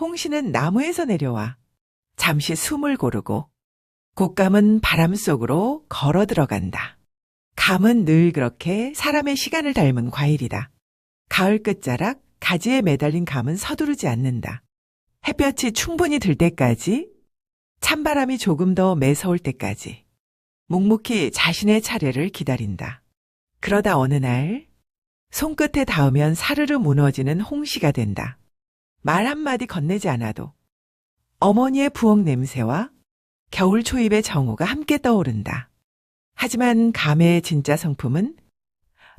홍시는 나무에서 내려와 잠시 숨을 고르고 곶감은 바람 속으로 걸어 들어간다. 감은 늘 그렇게 사람의 시간을 닮은 과일이다. 가을 끝자락 가지에 매달린 감은 서두르지 않는다. 햇볕이 충분히 들 때까지, 찬바람이 조금 더 매서울 때까지, 묵묵히 자신의 차례를 기다린다. 그러다 어느 날, 손끝에 닿으면 사르르 무너지는 홍시가 된다. 말 한마디 건네지 않아도 어머니의 부엌 냄새와 겨울 초입의 정오가 함께 떠오른다. 하지만 감의 진짜 성품은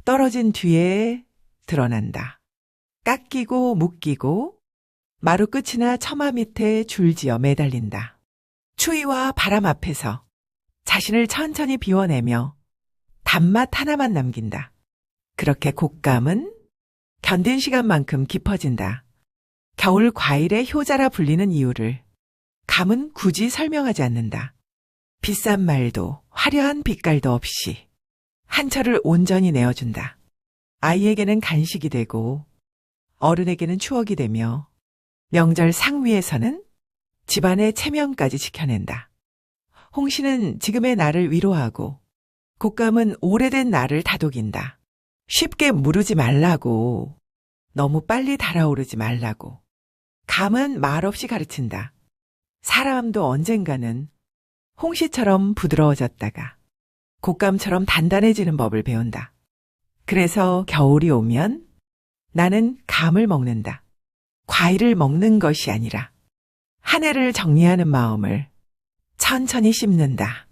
떨어진 뒤에 드러난다. 깎이고 묶이고 마루 끝이나 처마 밑에 줄지어 매달린다. 추위와 바람 앞에서 자신을 천천히 비워내며 단맛 하나만 남긴다. 그렇게 곶감은 견딘 시간만큼 깊어진다. 겨울 과일의 효자라 불리는 이유를 감은 굳이 설명하지 않는다. 비싼 말도 화려한 빛깔도 없이 한철을 온전히 내어준다. 아이에게는 간식이 되고 어른에게는 추억이 되며 명절 상위에서는 집안의 체면까지 지켜낸다. 홍 씨는 지금의 나를 위로하고 곶감은 오래된 나를 다독인다. 쉽게 무르지 말라고 너무 빨리 달아오르지 말라고 감은 말없이 가르친다. 사람도 언젠가는 홍시처럼 부드러워졌다가 곶감처럼 단단해지는 법을 배운다. 그래서 겨울이 오면 나는 감을 먹는다. 과일을 먹는 것이 아니라 한 해를 정리하는 마음을 천천히 씹는다.